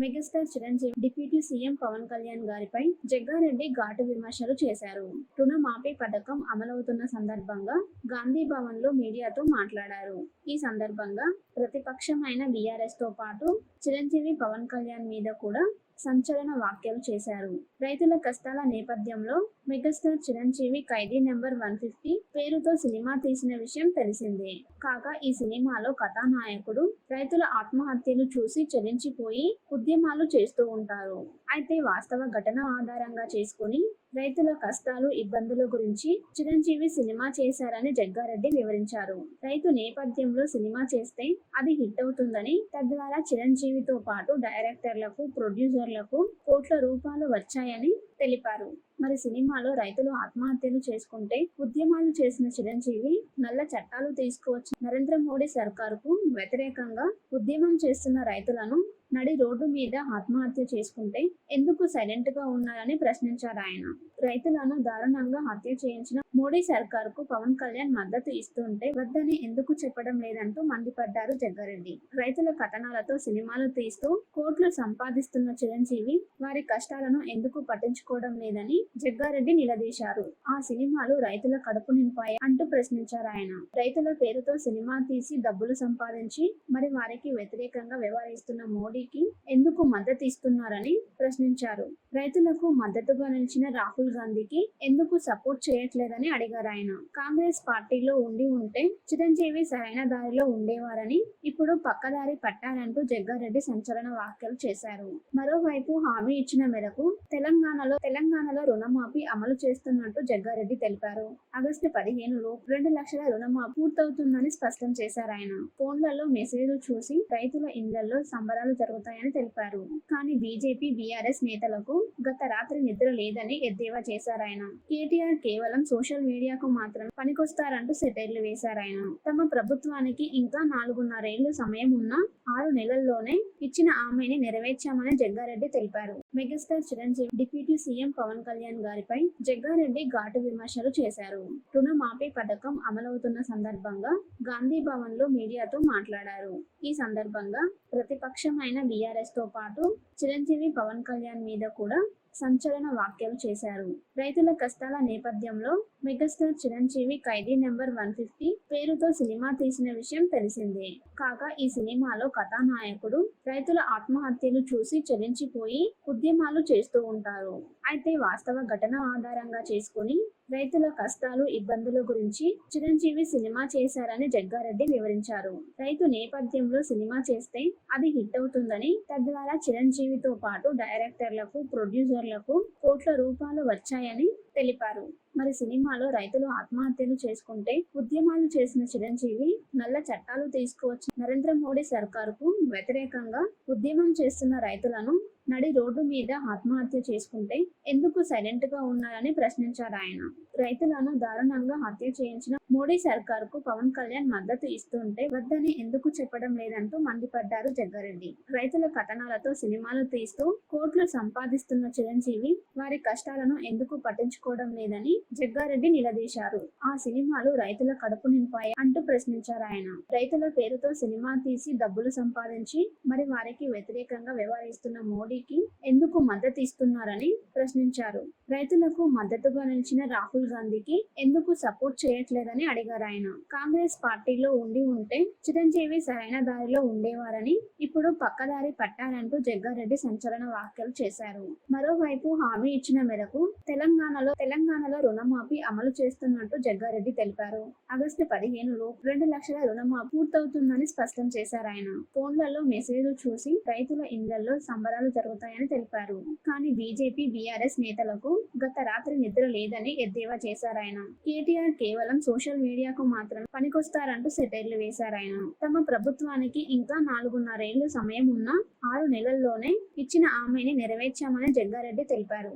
Megastar Chiranjeevi deputy CM Pawan Kalyan గారిపై జగ్గారెడ్డి ఘాటు విమర్శలు చేశారు. రుణమాఫీ పథకం అమలవుతున్న సందర్భంగా గాంధీ భవన్లో మీడియాతో మాట్లాడారు. ఈ సందర్భంగా ప్రతిపక్షమైన బీఆర్ఎస్తో పాటు చిరంజీవి పవన్ కళ్యాణ్ మీద కూడా సంచలన వ్యాఖ్యలు చేశారు. రైతుల కష్టాల నేపథ్యంలో megastar Chiranjeevi Khaidi number one fifty పేరుతో సినిమా తీసిన విషయం తెలిసిందే. కాగా ఈ సినిమాలో కథానాయకుడు రైతుల ఆత్మహత్యలు చూసి చలించిపోయి ఉద్యమాలు చేస్తూ ఉంటారు. అయితే వాస్తవ ఘటన ఆధారంగా చేసుకుని రైతుల కష్టాలు ఇబ్బందుల గురించి చిరంజీవి సినిమా చేశారని జగ్గారెడ్డి వివరించారు. రైతు నేపథ్యంలో సినిమా చేస్తే అది హిట్ అవుతుందని తద్వారా చిరంజీవితో పాటు డైరెక్టర్లకు ప్రొడ్యూసర్లకు కోట్ల రూపాయలు వచ్చాయని తెలిపారు. మరి సినిమాలో రైతులు ఆత్మహత్యలు చేసుకుంటే ఉద్యమాలు చేసిన చిరంజీవి నల్ల చట్టాలు తీసుకువచ్చి నరేంద్ర మోడీ సర్కారుకు వ్యతిరేకంగా ఉద్యమం చేస్తున్న రైతులను నడి రోడ్డు మీద ఆత్మహత్య చేసుకుంటే ఎందుకు సైలెంట్గా ఉన్నారని ప్రశ్నించారు ఆయన. రైతులను దారుణంగా హత్య చేయించిన మోడీ సర్కారుకు పవన్ కళ్యాణ్ మద్దతు ఇస్తుంటే వద్దని ఎందుకు చెప్పడం లేదంటూ మండిపడ్డారు జగ్గారెడ్డి. రైతుల కథనాలతో సినిమాలు తీస్తూ కోట్లు సంపాదిస్తున్న చిరంజీవి వారి కష్టాలను ఎందుకు పట్టించుకోవడం లేదని జగ్గారెడ్డి నిలదీశారు. ఆ సినిమాలు రైతుల కడుపు నింపాయి అంటూ ప్రశ్నించారు ఆయన. రైతుల పేరుతో సినిమా తీసి డబ్బులు సంపాదించి మరి వారికి వ్యతిరేకంగా వ్యవహరిస్తున్న మోడీకి ఎందుకు మద్దతు ఇస్తున్నారని ప్రశ్నించారు. రైతులకు మద్దతుగా నిలిచిన రాహుల్ గాంధీకి ఎందుకు సపోర్ట్ చేయట్లేదని అడిగారు ఆయన. కాంగ్రెస్ పార్టీలో ఉండి ఉంటే చిరంజీవి సరైన దారిలో ఉండేవారని ఇప్పుడు పక్కదారి పట్టారంటూ జగ్గారెడ్డి సంచలన వ్యాఖ్యలు చేశారు. మరోవైపు హామీ ఇచ్చిన మేరకు తెలంగాణలో తెలంగాణలో రుణమాఫీ అమలు చేస్తున్నట్టు జగ్గారెడ్డి తెలిపారు. ఆగస్టు పదిహేనులో రెండు లక్షల రుణమాఫీ పూర్తవుతుందని స్పష్టం చేశారు ఆయన. ఫోన్లలో మెసేజ్లు చూసి రైతుల ఇళ్ళలో సంబరాలు జరుగుతాయని తెలిపారు. కానీ బీజేపీ బీఆర్ఎస్ నేతలకు గత రాత్రి నిద్ర లేదని ఎద్దేవా చేశారాయన. కేటీఆర్ కేవలం సోషల్ మీడియాకు మాత్రం పనికొస్తారంటూ సెటైర్లు వేశారాయన. తమ ప్రభుత్వానికి ఇంకా నాలుగున్నరేళ్ళు సమయం ఉన్న ఆరు నెలల్లోనే ఇచ్చిన హామీని నెరవేర్చామని జగ్గారెడ్డి తెలిపారు. Megastar Chiranjeevi deputy CM Pawan Kalyan గారిపై జగ్గారెడ్డి ఘాటు విమర్శలు చేశారు. రుణమాఫీ పథకం అమలవుతున్న సందర్భంగా గాంధీ భవన్లో మీడియాతో మాట్లాడారు. ఈ సందర్భంగా ప్రతిపక్షమైన బీఆర్ఎస్తో పాటు చిరంజీవి పవన్ కళ్యాణ్ మీద కూడా సంచలన వ్యాఖ్యలు చేశారు. రైతుల కష్టాల నేపథ్యంలో megastar Chiranjeevi Khaidi number one fifty పేరుతో సినిమా తీసిన విషయం తెలిసిందే. కాగా ఈ సినిమాలో కథానాయకుడు రైతుల ఆత్మహత్యలు చూసి చలించిపోయి ఉద్యమాలు చేస్తూ ఉంటారు. అయితే వాస్తవ ఘటన ఆధారంగా చేసుకుని రైతుల కష్టాలు ఇబ్బందుల గురించి చిరంజీవి సినిమా చేశారని జగ్గారెడ్డి వివరించారు. రైతు నేపథ్యంలో సినిమా చేస్తే అది హిట్ అవుతుందని తద్వారా చిరంజీవితో పాటు డైరెక్టర్లకు ప్రొడ్యూసర్లకు కోట్ల రూపాయలు వచ్చాయని తెలిపారు. మరి సినిమాలో రైతులు ఆత్మహత్యలు చేసుకుంటే ఉద్యమాలు చేసిన చిరంజీవి నల్ల చట్టాలు తీసుకువచ్చి. నరేంద్ర మోడీ సర్కారుకు వ్యతిరేకంగా ఉద్యమం చేస్తున్న రైతులను నడి రోడ్డు మీద ఆత్మహత్య చేసుకుంటే ఎందుకు సైలెంట్గా ఉన్నారని ప్రశ్నించారు ఆయన. రైతులను దారుణంగా హత్య చేయించిన మోడీ సర్కారుకు పవన్ కళ్యాణ్ మద్దతు ఇస్తుంటే వద్దని ఎందుకు చెప్పడం లేదంటూ మండిపడ్డారు జగ్గారెడ్డి. రైతుల కథనాలతో సినిమాలు తీస్తూ కోట్లు సంపాదిస్తున్న చిరంజీవి వారి కష్టాలను ఎందుకు పట్టించుకోవడం లేదని జగ్గారెడ్డి నిలదీశారు. ఆ సినిమాలు రైతుల కడుపు నింపాయి అంటూ ప్రశ్నించారు ఆయన. రైతుల పేరుతో సినిమా తీసి డబ్బులు సంపాదించి మరి వారికి వ్యతిరేకంగా వ్యవహరిస్తున్న మోడీకి ఎందుకు మద్దతు ఇస్తున్నారని ప్రశ్నించారు. రైతులకు మద్దతుగా నిలిచిన రాహుల్ గాంధీకి ఎందుకు సపోర్ట్ చేయట్లేదని అడిగారు ఆయన. కాంగ్రెస్ పార్టీలో ఉండి ఉంటే చిరంజీవి సరైన దారిలో ఉండేవారని ఇప్పుడు పక్కదారి పట్టారంటూ జగ్గారెడ్డి సంచలన వ్యాఖ్యలు చేశారు. మరోవైపు హామీ ఇచ్చిన మేరకు తెలంగాణలో తెలంగాణలో రుణమాఫీ అమలు చేస్తున్నట్టు జగ్గారెడ్డి తెలిపారు. ఆగస్టు పదిహేనులో రెండు లక్షల రుణమాఫీ పూర్తవుతుందని స్పష్టం చేశారు ఆయన. ఫోన్లలో మెసేజ్లు చూసి రైతుల ఇళ్ళలో సంబరాలు జరుగుతాయని తెలిపారు. కానీ బీజేపీ బీఆర్ఎస్ నేతలకు గత రాత్రి నిద్ర లేదని ఎద్దేవా చేశారు ఆయన. కేటీఆర్ కేవలం సోషల్ సోషల్ మీడియాకు మాత్రమే పనికొస్తారంటూ సెటైర్లు వేశారు ఆయన. తమ ప్రభుత్వానికి ఇంకా నాలుగున్నరేళ్ళు సమయం ఉన్న ఆరు నెలల్లోనే ఇచ్చిన హామీని నెరవేర్చామని జగ్గారెడ్డి తెలిపారు.